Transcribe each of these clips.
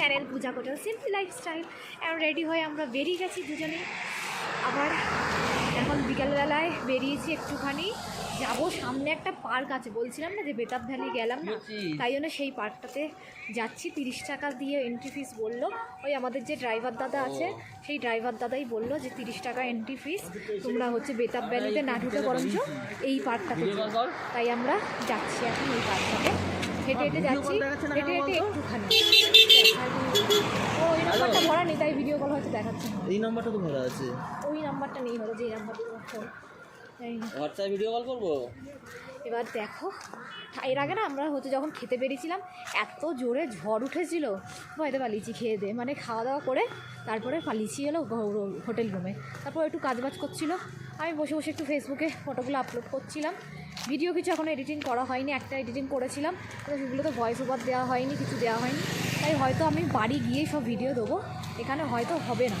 Channel Puja Kotal simple lifestyle এখন ready হয়ে আমরা বেরিয়ে গেছি দুজনে। আবার এখন বিকালবেলায় বেরিয়েছি একটুখানি। যাব সামনে একটা পার্ক আছে। বলছিলাম না যে বেতাব ভ্যালি গেলাম না? তাই জন্য সেই পার্কটাতে যাচ্ছি। তিরিশ টাকা দিয়ে এন্ট্রি ফিস বলল। ওই আমাদের যে ড্রাইভার দাদা আছে সেই ড্রাইভার দাদাই বলল যে তিরিশ টাকা এন্ট্রি ফিস তোমরা হচ্ছে বেতাব ভ্যালিতে না ঢুকে বরঞ্চ এই পার্কটাতে তাই আমরা যাচ্ছি এখন এই পার্কটাতে। হেঁটে হেঁটে যাচ্ছি। হেঁটে হেঁটে একটুখানি। ও নাম্বারটা ভরা নেই তাই ভিডিও কল হয়তো দেখাচ্ছে না। এই নাম্বারটা তো ভরা আছে। ওই নাম্বারটা নেই হলো যে নাম্বারটা তোমার ফোন জানি ভিডিও কল করব? এবার দেখো এর আগে না আমরা হচ্ছে যখন খেতে বেরিয়েছিলাম এত জোরে ঝড় উঠেছিল। ভয়তে পালিয়েছি খেয়ে দে। মানে খাওয়া দাওয়া করে তারপরে পালিয়েছি এলো হোটেল রুমে তারপর একটু কাজবাজ করছিল। আমি বসে বসে একটু ফেসবুকে ফটোগুলো আপলোড করছিলাম। ভিডিও কিছু এখনও এডিটিং করা হয়নি একটা এডিটিং করেছিলাম। তো সেগুলো তো ভয়েস ওভার দেওয়া হয়নি কিছু দেওয়া হয়নি। তাই হয়তো আমি বাড়ি গিয়েই সব ভিডিও দেবো। এখানে হয়তো হবে না।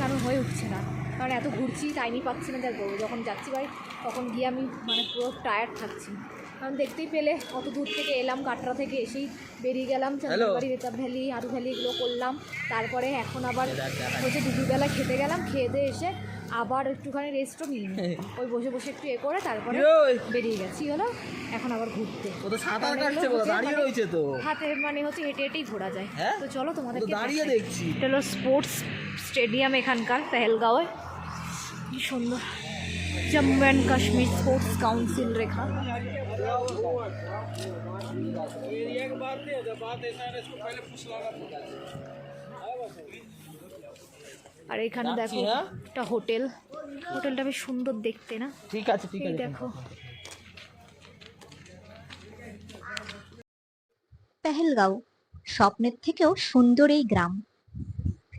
কারণ হয়ে উঠছে না। কারণ এত ঘুরছি টাইমই পাচ্ছি না। যা করব যখন যাচ্ছি ভাই তখন গিয়ে আমি মানে পুরো টায়ার্ড থাকছি। কারণ দেখতেই পেলে অত দূর থেকে এলাম কাটরা থেকে এসেই বেরিয়ে গেলাম চাঁদবাড়ি বেতাব ভ্যালি আরু ভ্যালি এগুলো করলাম। তারপরে এখন আবার হচ্ছে দুপুরবেলা খেতে গেলাম। খেয়ে দিয়ে এসে আবার একটুখানি রেস্টও নিই। ওই বসে বসে একটু এ করে তারপরে বেরিয়ে গেছি হলো? এখন আবার ঘুরতে। ও তো সাঁতার কাটছে বলো দাঁড়িয়ে মানে রয়েছে তো। হাতে মানে হচ্ছে হেঁটে হেঁটেই ঘোরা যায়। হ্যাঁ? তো চলো তোমাদের দাঁড়িয়ে দেখছি। এটা হলো স্পোর্টস স্টেডিয়াম এখানকার পেহেলগাঁওয়ে। কি সুন্দর। Jammu and Kashmir sports council রেখা। আর এখানে দেখো হ্যাঁ? একটা হোটেল। হোটেলটা বেশ সুন্দর দেখতে না? ঠিক আছে ঠিক আছে দেখো। পেহেলগাঁও স্বপ্নের থেকেও সুন্দর এই গ্রাম।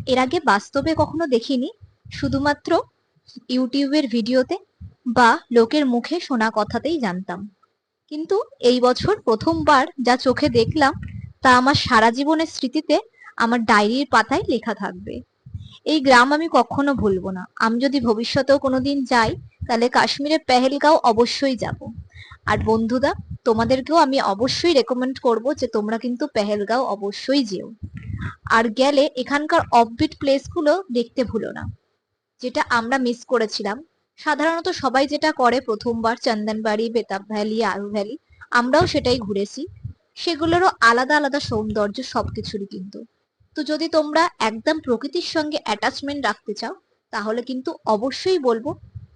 এর আগে বাস্তবে কখনো দেখিনি শুধুমাত্র ইউটিউবের ভিডিওতে বা লোকের মুখে শোনা কথাতেই জানতাম। কিন্তু এই বছর প্রথমবার যা চোখে দেখলাম তা আমার সারা জীবনের স্মৃতিতে আমার ডায়েরির পাতায় লেখা থাকবে। এই গ্রাম আমি কখনো ভুলবো না। আমি যদি ভবিষ্যতেও কোনোদিন যাই, তাহলে কাশ্মীরের পেহেলগাঁও অবশ্যই যাব। আর বন্ধুরা তোমাদেরকেও আমি অবশ্যই রেকমেন্ড করব যে তোমরা কিন্তু পেহেলগাঁও অবশ্যই যেও। আর গেলে এখানকার অফবিট প্লেসগুলো দেখতে ভুলো না। যেটা আমরা মিস করেছিলাম। সাধারণত সবাই যেটা করে প্রথমবার, চন্দনবাড়ি, বেতাব ভ্যালি আরু ভ্যালি আমরাও সেটাই ঘুরেছি। সেগুলোরও আলাদা আলাদা সৌন্দর্য সবকিছুরই কিন্তু। তো যদি তোমরা একদম প্রকৃতির সঙ্গে অ্যাটাচমেন্ট রাখতে চাও, তাহলে কিন্তু অবশ্যই বলব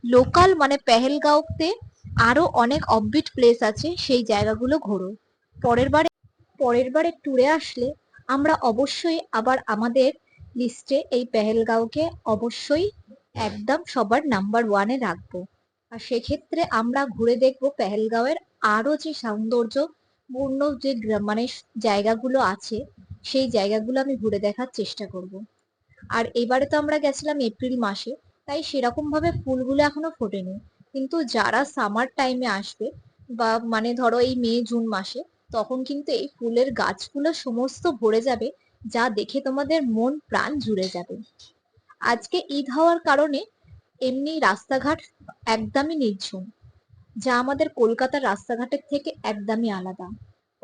লোকাল মানে পেহেলগাঁওতে আরও অনেক অফবিট প্লেস আছে, সেই জায়গাগুলো ঘোরো। পরের বারে পরের বারে ট্যুরে আসলে আমরা অবশ্যই আবার আমাদের লিস্টে এই পেহেলগাঁওকে অবশ্যই একদম সবার নাম্বার ওয়ানে রাখব। আর সেক্ষেত্রে আমরা ঘুরে দেখব পেহেলগাঁওয়ের আরও যে সৌন্দর্যপূর্ণ যে গ্রা- মানে জায়গাগুলো আছে সেই জায়গাগুলো আমি ঘুরে দেখার চেষ্টা করব। আর এবারে তো আমরা গেছিলাম এপ্রিল মাসে, তাই সেরকম ভাবে ফুলগুলো এখনও ফোটেনি। কিন্তু যারা সামার টাইমে আসবে বা মানে ধরো এই মে, জুন মাসে, তখন কিন্তু এই ফুলের গাছগুলো সমস্ত ভরে যাবে, যা দেখে তোমাদের মন প্রাণ জুড়ে যাবে। আজকে ঈদ হওয়ার কারণে এমনি রাস্তাঘাট একদমই নির্ঝুম, যা আমাদের কলকাতার রাস্তাঘাটের থেকে একদমই আলাদা।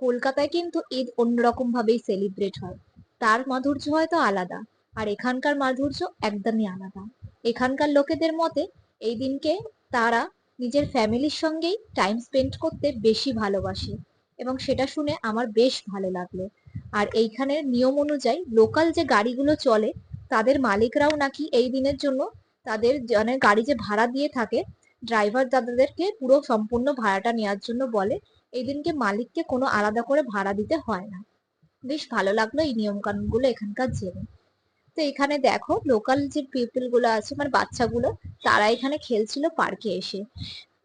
কলকাতায় কিন্তু ঈদ অন্যরকম ভাবেই সেলিব্রেট হয়। তার মাধুর্য হয়তো আলাদা, আর এখানকার মাধুর্য একদমই আলাদা। এখানকার লোকেদের মতে এই দিনকে তারা নিজের ফ্যামিলির সঙ্গেই টাইম স্পেন্ড করতে বেশি ভালোবাসে, এবং সেটা শুনে আমার বেশ ভালো লাগল। আর এইখানের নিয়ম অনুযায়ী লোকাল যে গাড়িগুলো চলে, তাদের মালিকরাও নাকি এই দিনের জন্য তাদের মানে গাড়ি যে ভাড়া দিয়ে থাকে ড্রাইভার দাদাদেরকে পুরো সম্পূর্ণ ভাড়াটা নেওয়ার জন্য বলে এই দিনকে মালিককে কোনো আলাদা করে ভাড়া দিতে হয় না। বেশ ভালো লাগল এই নিয়ম কানুনগুলো এখানকার জেনে। তো এখানে দেখো লোকাল যে পিপলগুলো আছে মানে বাচ্চাগুলো, তারা এখানে খেলছিল পার্কে এসে।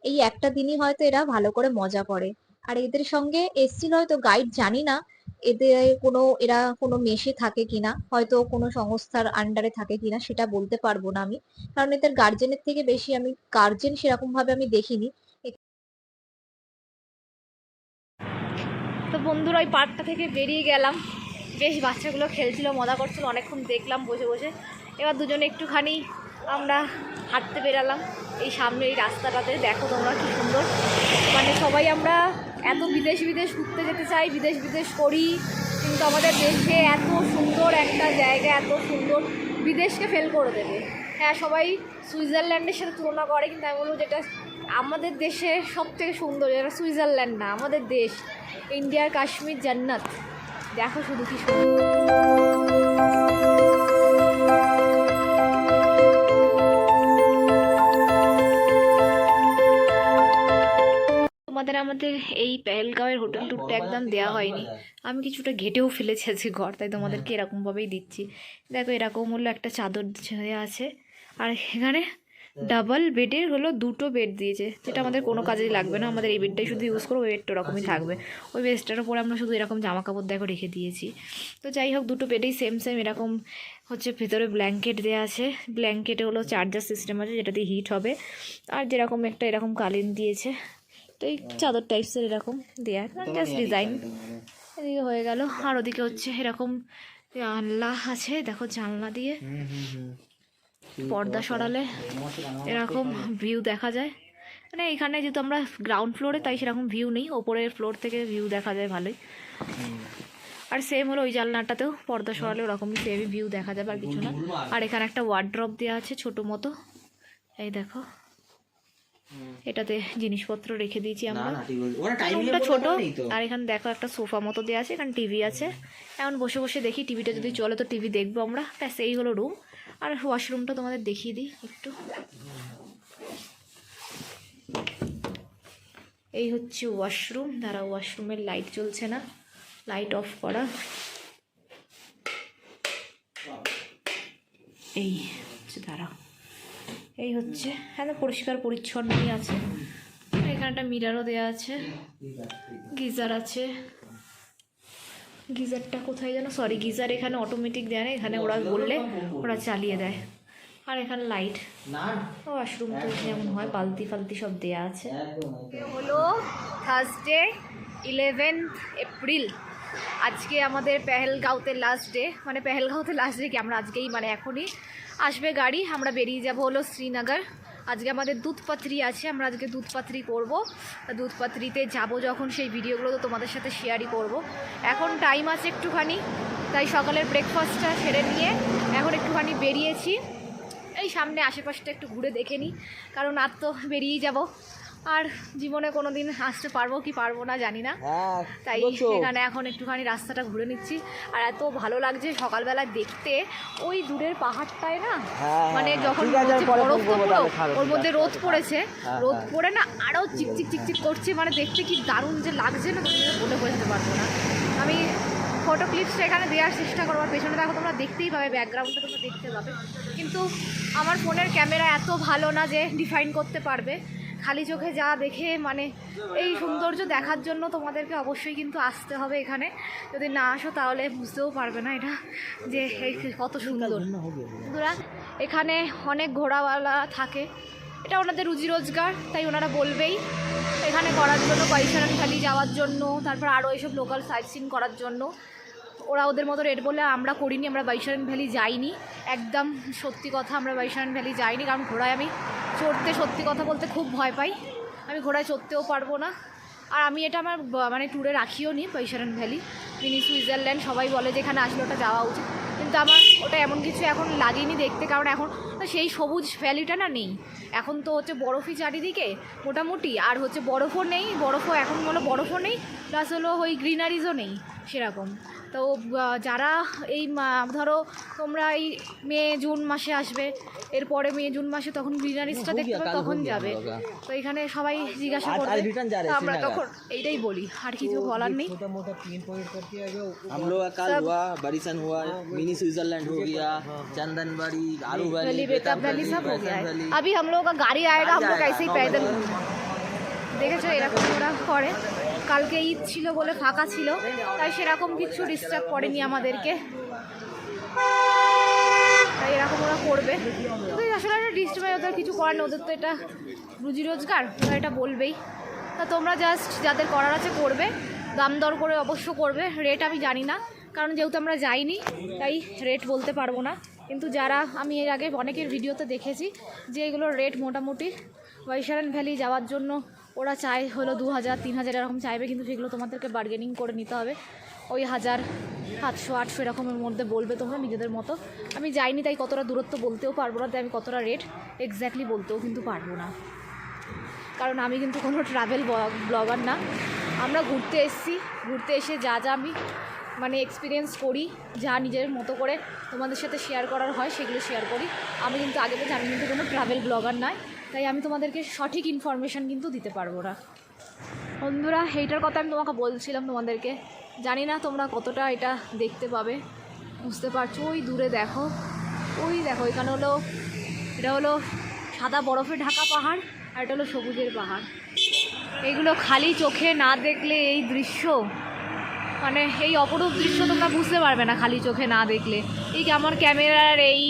এই একটা দিনই হয়তো এরা ভালো করে মজা করে। আর এদের সঙ্গে এসছিল হয়তো গাইড জানি না, এদের কোনো, এরা কোনো মেশে থাকে কিনা, হয়তো কোনো সংস্থার আন্ডারে থাকে কিনা, সেটা বলতে পারব না আমি। কারণ এদের গার্জেনের থেকে বেশি আমি গার্জেন সেরকম ভাবে আমি দেখিনি। তো বন্ধুরা, ওই পার্কটা থেকে বেরিয়ে গেলাম। বেশ, বাচ্চাগুলো খেলছিল, মজা করছিল, অনেকক্ষণ দেখলাম বসে বসে। এবার দুজনে একটুখানি আমরা হাঁটতে বেরালাম। এই সামনে এই রাস্তাটাতে, দেখো তোমরা কি সুন্দর। মানে সবাই আমরা এত বিদেশ বিদেশ ঘুরতে যেতে চাই, বিদেশ বিদেশ করি, কিন্তু আমাদের দেশে এত সুন্দর একটা জায়গা, এত সুন্দর বিদেশকে ফেল করে দেবে। হ্যাঁ সবাই সুইজারল্যান্ডের সাথে তুলনা করে, কিন্তু আমি বলব যেটা আমাদের দেশে সব থেকে সুন্দর যেটা সুইজারল্যান্ড না আমাদের দেশ ইন্ডিয়ার কাশ্মীর জান্নাত। দেখো শুধু কি সুন্দর। তোমাদের আমাদের এই পেহেলগাঁওয়ের হোটেল টুরটা একদম দেওয়া হয়নি। আমি কিছুটা ঘেটেও ফেলেছি আজকে ঘর তাই তোমাদেরকে এরকমভাবেই দিচ্ছি। দেখো এরকম হলো একটা চাদর দেওয়া আছে। আর এখানে ডাবল বেডের হলো দুটো বেড দিয়েছে যেটা আমাদের কোনো কাজেই লাগবে না আমাদের এই বেডটাই শুধু ইউজ করব ওই বেডটা ওরকমই থাকবে। ওই বেডটার উপরে আমরা শুধু এরকম জামা কাপড় দেখো রেখে দিয়েছি। তো যাই হোক দুটো বেডেই সেম সেম এরকম হচ্ছে ভেতরে ব্ল্যাঙ্কেট দেওয়া আছে। ব্ল্যাঙ্কেটে হলো চার্জার সিস্টেম আছে যেটা দিয়ে হিট হবে। আর যেরকম একটা এরকম কালিন দিয়েছে। তো এই চাদর টাইপসের এরকম দেয়া জাস্ট ডিজাইন এদিকে হয়ে গেল। আর ওদিকে হচ্ছে এরকম জানলা আছে দেখো জানলা দিয়ে। পর্দা সরালে এরকম ভিউ দেখা যায়। মানে এখানে যেহেতু আমরা গ্রাউন্ড ফ্লোরে তাই সেরকম ভিউ নেই। ওপরের ফ্লোর থেকে ভিউ দেখা যায় ভালোই। আর সেম হলো ওই জানলাটাতেও পর্দা সরালে ওরকমই সেমই ভিউ দেখা যাবে আর কিছু না। আর এখানে একটা ওয়ার্ড্রপ দেওয়া আছে ছোটো মতো। এই দেখো। এটাতে জিনিসপত্র রেখে দিয়েছি আমরা। রুমটা ছোট। আর এখানে দেখো একটা সোফা মতো দেওয়া আছে এখানে টিভি আছে। এখন বসে বসে দেখি টিভিটা যদি চলে তো টিভি দেখব আমরা। ব্যাস এই হলো রুম আর ওয়াশরুমটা তোমাদের দেখিয়ে দিই একটু। এই হচ্ছে ওয়াশরুম দাঁড়া ওয়াশরুমের লাইট জ্বলছে না। লাইট অফ করা। এই হচ্ছে দ্বারা এই হচ্ছে হ্যাঁ পরিষ্কার পরিচ্ছন্নই আছে। এখানে একটা মিরারও দেওয়া আছে। গিজার আছে। গিজারটা কোথায় যেন? সরি গিজার এখানে অটোমেটিক দেয় না এখানে ওরা বললে ওরা চালিয়ে দেয়। আর এখানে লাইট ওয়াশরুম তো যেমন হয় বালতি ফালতি সব দেয়া আছে। হলো থার্সডে ইলেভেন্থ এপ্রিল আজকে আমাদের পেহেলগাঁওতে লাস্ট ডে মানে পেহেলগাঁওতে লাস্ট ডে কি? আমরা আজকেই মানে এখনই আসবে গাড়ি। আমরা বেরিয়ে যাব হলো শ্রীনগর। আজকে আমাদের দুধ পাত্রি আছে, আমরা আজকে দুধ পাত্রি করব। দুধ পাত্রিতে যাব যখন সেই ভিডিওগুলো তো তোমাদের সাথে শেয়ারই করব। এখন টাইম আছে একটুখানি, তাই সকালের ব্রেকফাস্টটা সেরে নিয়ে এখন একটুখানি বেরিয়েছি। এই সামনে আশেপাশটা একটু ঘুরে দেখে নিই কারণ আর তো বেরিয়েই যাব। আর জীবনে কোনো দিন আসতে পারব কি পারব না জানি না। হ্যাঁ তাই এখানে এখন একটুখানি রাস্তাটা ঘুরে নিচ্ছি। আর এত ভালো লাগছে সকালবেলা দেখতে। ওই দূরের পাহাড়টায় না? হ্যাঁ, মানে হ্যাঁ, যখন বরফ তো পুরো, ওর মধ্যে রোদ পড়েছে। রোদ। পড়ে না আরও চিকচিক চিকচিক করছে মানে দেখতে কি দারুণ যে লাগছে না তোমাদের বলে বোঝাতে পারব না। আমি ফটো ক্লিপসটা এখানে দেওয়ার চেষ্টা করব আর পেছনে দেখো তোমরা দেখতেই পাবে ব্যাকগ্রাউন্ডটা তোমরা দেখতে পাবে। কিন্তু আমার ফোনের ক্যামেরা এত ভালো না যে ডিফাইন করতে পারবে। খালি চোখে যা দেখে মানে এই সৌন্দর্য দেখার জন্য তোমাদেরকে অবশ্যই কিন্তু আসতে হবে এখানে। যদি না আসো তাহলে বুঝতেও পারবে না এটা যে এই কত সুন্দর। বন্ধুরা, এখানে অনেক ঘোড়াওয়ালা থাকে। এটা ওনাদের রুজি রোজগার, তাই ওনারা বলবেই। এখানে করার জন্য পয়সারান ভ্যালি যাওয়ার জন্য, তারপর আরও এইসব লোকাল সাইট সিন করার জন্য। ওরা ওদের মতো রেট বলে আমরা করিনি, আমরা বাইশারান ভ্যালি যাইনি। একদম সত্যি কথা আমরা বাইশারান ভ্যালি যাইনি, কারণ ঘোড়ায় আমি চড়তে সত্যি কথা বলতে খুব ভয় পাই। আমি ঘোড়ায় চড়তেও পারব না। আর আমি এটা আমার মানে ট্যুরে রাখিও নি পৈশারান ভ্যালি মিনি সুইজারল্যান্ড সবাই বলে যে এখানে আসলে ওটা যাওয়া উচিত। কিন্তু আমার ওটা এমন কিছু এখন লাগেনি দেখতে, কারণ এখন সেই সবুজ ভ্যালিটা না নেই। এখন তো হচ্ছে বরফই চারিদিকে মোটামুটি, আর হচ্ছে বরফও নেই, বরফও এখন হলো বরফও নেই প্লাস হলো ওই গ্রিনারিজও নেই সেরকম। তো আহ, যারা এই মা- ধরো তোমরা এই মে জুন মাসে আসবে এরপরে মে জুন মাসে তখন গ্রিনারিজটা हो দেখতে गया, পাবে कल हो তখন गया যাবে हम लोग का। তো এখানে সবাই জিজ্ঞাসা आज- করবে आज return जा रहे তো हैं আমরা श्रीनगर। তখন এইটাই বলি আর কিছু বলার নেই हम लोग का कल सब- हुआ बरिसन हुआ मिनी स्विट्जरलैंड हो गया चंदनबाड़ी आलू वैली वैली बेताब वैली सब हो गया वैसन है वैली अभी हम लोगों का गाड़ी आएगा हम लोग गाड़ी ऐसे ही आएगा, पैदल normal घूमेंगे। দেখেছো এরকম ওরা করে কালকে ঈদ ছিল বলে ফাঁকা ছিল, তাই সেরকম কিছু ডিস্টার্ব করেনি আমাদেরকে। তাই এরকম ওরা করবে। আসলে একটা ডিস্টার্ব ওদের কিছু করার ওদের তো এটা রুজি রোজগার, ওরা এটা বলবেই। তা তোমরা জাস্ট যাদের করার আছে করবে, দাম দর করে অবশ্য করবে রেট আমি জানি না, কারণ যেহেতু আমরা যাইনি, তাই রেট বলতে পারব না। কিন্তু যারা, আমি এর আগে অনেকের ভিডিওতে দেখেছি যে এগুলোর রেট মোটামুটি বৈশারান ভ্যালি যাওয়ার জন্য ওরা চাই হলো দু হাজার, তিন হাজার এরকম চাইবে, কিন্তু সেগুলো তোমাদেরকে বার্গেনিং করে নিতে হবে। ওই হাজার, সাতশো, আটশো এরকমের মধ্যে বলবে তোমরা নিজেদের মতো। আমি যাইনি, তাই কতটা দূরত্ব বলতেও পারব না, তাই আমি কতটা রেট এক্স্যাক্টলি বলতেও কিন্তু পারব না। কারণ আমি কিন্তু কোনো ট্রাভেল ব্লগার না। আমরা ঘুরতে এসেছি, ঘুরতে এসে যা যা আমি মানে এক্সপিরিয়েন্স করি, যা নিজের মতো করে তোমাদের সাথে শেয়ার করার হয়, সেগুলো শেয়ার করি। আমি কিন্তু আগে থেকে, আমি কিন্তু কোনো ট্রাভেল ব্লগার নয়। তাই আমি তোমাদেরকে সঠিক ইনফরমেশান কিন্তু দিতে পারব না। বন্ধুরা এইটার কথা আমি তোমাকে বলছিলাম তোমাদেরকে। জানি না তোমরা কতটা এটা দেখতে পাবে, বুঝতে পারছ? ওই দূরে দেখো, ওই দেখো, এখানে হলো, এটা হলো সাদা বরফে ঢাকা পাহাড়, আর এটা হলো সবুজের পাহাড়। এইগুলো খালি চোখে না দেখলে এই দৃশ্য মানে এই অপরূপ দৃশ্য তোমরা বুঝতে পারবে না খালি চোখে না দেখলে। এই আমার ক্যামেরার এই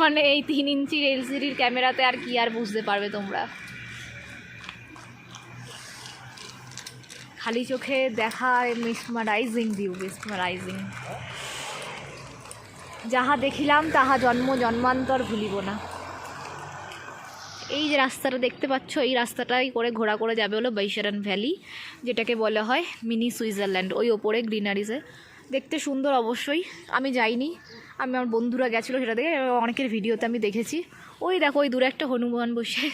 মানে এই তিন ইঞ্চির এলসিডির ক্যামেরাতে আর কি আর বুঝতে পারবে তোমরা? খালি চোখে দেখা মিসমারাইজিং ভিউ মিসমারাইজিং যাহা দেখিলাম, তাহা জন্ম জন্মান্তর ভুলিব না। এই যে রাস্তাটা দেখতে পাচ্ছ, এই রাস্তাটাই করে ঘোরা করে যাবে হলো বৈশারান ভ্যালি, যেটাকে বলা হয় মিনি সুইজারল্যান্ড। ওই ওপরে গ্রিনারিজে। দেখতে সুন্দর অবশ্যই। আমি যাইনি। আমি আমার বন্ধুরা গেছিল সেটা দেখে, অনেকের ভিডিওতে আমি দেখেছি। ওই দেখো, ওই দূরে একটা হনুমান বসে।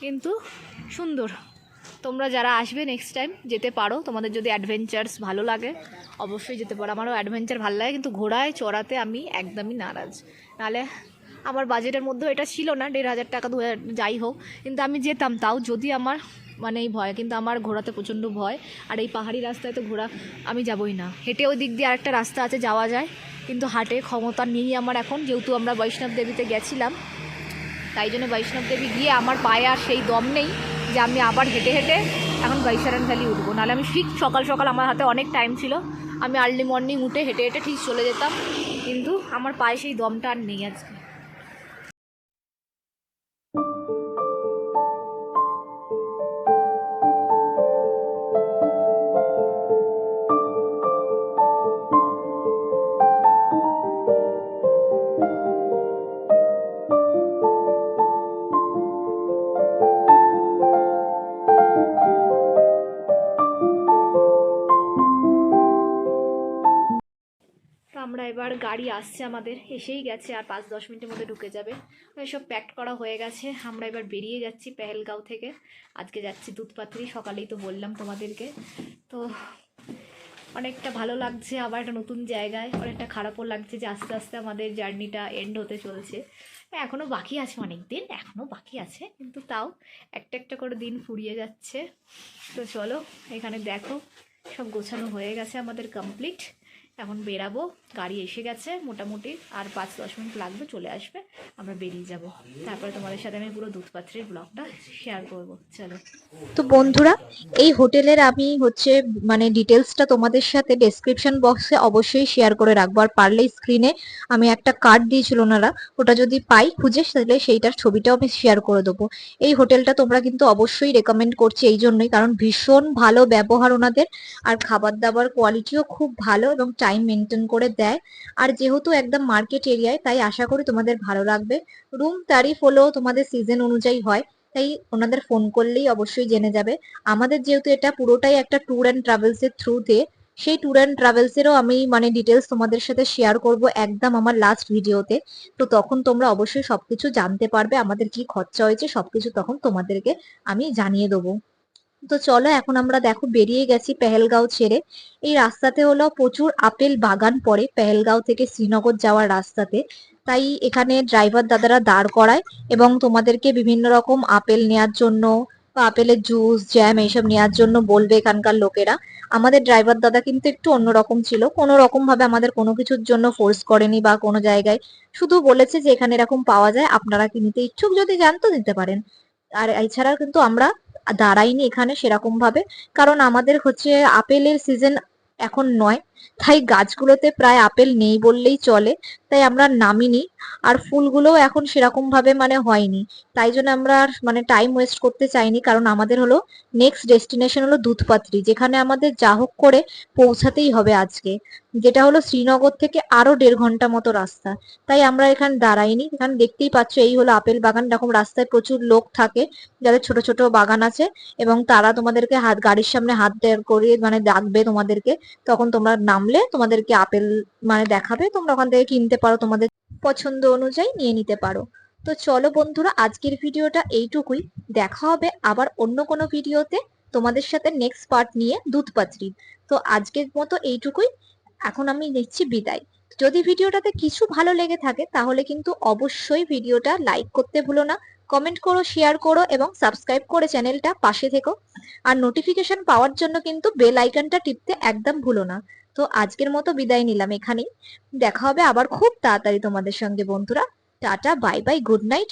কিন্তু সুন্দর। তোমরা যারা আসবে নেক্সট টাইম যেতে পারো। তোমাদের যদি অ্যাডভেঞ্চার্স ভালো লাগে, অবশ্যই যেতে পারো। আমারও অ্যাডভেঞ্চার ভালো লাগে, কিন্তু ঘোড়ায়, চড়াতে আমি একদমই নারাজ। নাহলে আমার বাজেটের মধ্যেও এটা ছিল না, দেড় হাজার টাকা, দু হাজার, যাই হোক। কিন্তু আমি যেতাম তাও যদি আমার মানে এই ভয়, কিন্তু আমার ঘোরাতে প্রচণ্ড ভয়। আর এই পাহাড়ি রাস্তায় তো ঘোরা, আমি যাবই না। হেঁটে ওই দিক দিয়ে আরেকটা রাস্তা আছে, যাওয়া যায়। কিন্তু হাটে ক্ষমতা নেই আমার এখন, যেহেতু আমরা বৈষ্ণব দেবীতে গেছিলাম। তাই জন্য বৈষ্ণব দেবী গিয়ে আমার পায়ে আর সেই দম নেই যে আমি আবার হেঁটে হেঁটে এখন বৈশারান ভ্যালি উঠবো। নাহলে আমি ঠিক সকাল সকাল আমার হাতে অনেক টাইম ছিল। আমি আর্লি মর্নিং উঠে হেঁটে হেঁটে ঠিক চলে যেতাম। কিন্তু আমার পায়ে সেই দমটা আর নেই আজকে। গাড়ি আসছে আমাদের, এসেই গেছে আর পাঁচ দশ মিনিটের মধ্যে ঢুকে যাবে। তো এসব প্যাক করা হয়ে গেছে, আমরা এবার বেরিয়ে যাচ্ছি পেহেলগাঁও থেকে। আজকে যাচ্ছি দুধপাত্রি সকালেই তো বললাম তোমাদেরকে। তো অনেকটা ভালো লাগছে আবার একটা নতুন জায়গায়, অনেকটা খারাপও লাগছে যে আস্তে আস্তে আমাদের জার্নিটা এন্ড হতে চলছে। এখনও বাকি আছে অনেক দিন এখনও বাকি আছে, কিন্তু তাও একটা একটা করে দিন ফুরিয়ে যাচ্ছে। তো চলো, এখানে দেখো, সব গোছানো হয়ে গেছে আমাদের কমপ্লিট এখন বেরাবো, গাড়ি এসে গেছে, মোটামুটি আর পাঁচ, দশ মিনিট লাগবে, চলে আসবে, আমরা বেরিয়ে যাব। তারপরে তোমাদের সাথে আমি পুরো দুধপাত্রের ব্লগটা শেয়ার করব, চলো। তো বন্ধুরা, এই হোটেলের আমি হচ্ছে মানে ডিটেলসটা তোমাদের সাথে ডেসক্রিপশন বক্সে অবশ্যই শেয়ার করে রাখব। আর পারলে স্ক্রিনে আমি একটা কার্ড দিয়েছিল ওনারা, ওটা যদি পাই, খুঁজে, তাহলে সেইটার ছবিটাও আমি শেয়ার করে দেবো। এই হোটেলটা তোমরা কিন্তু অবশ্যই রেকমেন্ড করছি এই জন্যই, কারণ ভীষণ ভালো ব্যবহার ওনাদের, আর খাবার দাবার কোয়ালিটিও খুব ভালো এবং টাইম মেনটেন করে দেয়। আর যেহেতু একদম মার্কেট এরিয়ায় তাই আশা করি তোমাদের ভালো লাগবে। রুম তারিফ হলেও তোমাদের সিজন অনুযায়ী হয়, তাই ওনাদের ফোন করলেই অবশ্যই জেনে যাবে। আমাদের যেহেতু এটা পুরোটাই একটা ট্যুর অ্যান্ড ট্রাভেলস এর থ্রুতে সেই ট্যুর অ্যান্ড ট্রাভেলস এরও আমি মানে ডিটেলস তোমাদের সাথে শেয়ার করব একদম আমার লাস্ট ভিডিওতে তো তখন তোমরা অবশ্যই সবকিছু জানতে পারবে, আমাদের কি খরচা হয়েছে, সবকিছু তখন তোমাদেরকে আমি জানিয়ে দেবো। তো চলো, এখন আমরা দেখো বেরিয়ে গেছি পেহেলগাঁও ছেড়ে। এই রাস্তাতে হলো প্রচুর আপেল বাগান পড়ে পেহেলগাঁও থেকে শ্রীনগর যাওয়ার রাস্তাতে। তাই এখানে ড্রাইভার দাদারা দাঁড় করায় এবং তোমাদেরকে বিভিন্ন রকম আপেল নেয়ার জন্য বা আপেলের জুস জ্যাম এইসব নেওয়ার জন্য বলবে এখানকার লোকেরা। আমাদের ড্রাইভার দাদা কিন্তু একটু অন্যরকম ছিল। কোনো রকম ভাবে আমাদের কোনো কিছুর জন্য ফোর্স করেনি বা কোনো জায়গায়। শুধু বলেছে যে এখানে এরকম পাওয়া যায়, আপনারা কি নিতে ইচ্ছুক যদি যান তো নিতে পারেন। আর এছাড়া কিন্তু আমরা দাঁড়াইনি এখানে সেরকম ভাবে কারণ আমাদের হচ্ছে আপেলের সিজন এখন নয়। তাই গাছগুলোতে প্রায় আপেল নেই বললেই চলে, তাই আমরা নামিনি। আর ফুলগুলোও এখন সেরকম ভাবে মানে হয়নি। তাই জন্য আমরা মানে টাইম ওয়েস্ট করতে চাইনি, কারণ আমাদের হলো নেক্সট ডেস্টিনেশন হলো দুধপাত্রি, যেখানে আমাদের যা হোক করে পৌঁছাতেই হবে আজকে। যেটা হলো শ্রীনগর থেকে আরও দেড় ঘণ্টা মতো রাস্তা। তাই আমরা এখানে দাঁড়াইনি। এখানে দেখতেই পাচ্ছ, এই হলো আপেল বাগান। এরকম রাস্তায় প্রচুর লোক থাকে, যাদের ছোট ছোট বাগান আছে এবং তারা তোমাদেরকে হাত, গাড়ির সামনে হাত করিয়ে মানে ডাকবে তোমাদেরকে। তখন তোমরা নামলে তোমাদেরকে আপেল মানে দেখাবে, তোমরা ওখান থেকে কিনতে পারো তোমাদের পছন্দ অনুযায়ী নিয়ে নিতে পারো। তো চলো বন্ধুরা, আজকের ভিডিওটা এইটুকুই। দেখা হবে আবার অন্য কোনো ভিডিওতে তোমাদের সাথে নেক্সট পার্ট নিয়ে দুধপাত্রি। তো আজকের মতো এইটুকুই। এখন আমি নিচ্ছি বিদায়। যদি ভিডিওটাতে কিছু ভালো লেগে থাকে, তাহলে কিন্তু অবশ্যই ভিডিওটা লাইক করতে ভুলো না। কমেন্ট করো শেয়ার করো এবং সাবস্ক্রাইব করে চ্যানেলটা পাশে থেকো। আর নোটিফিকেশন পাওয়ার জন্য কিন্তু বেল আইকনটা টিপতে একদম ভুলো না। তো আজকের মতো বিদায় নিলাম এখানেই। দেখা হবে আবার খুব তাড়াতাড়ি তোমাদের সঙ্গে, বন্ধুরা। Tata bye bye good night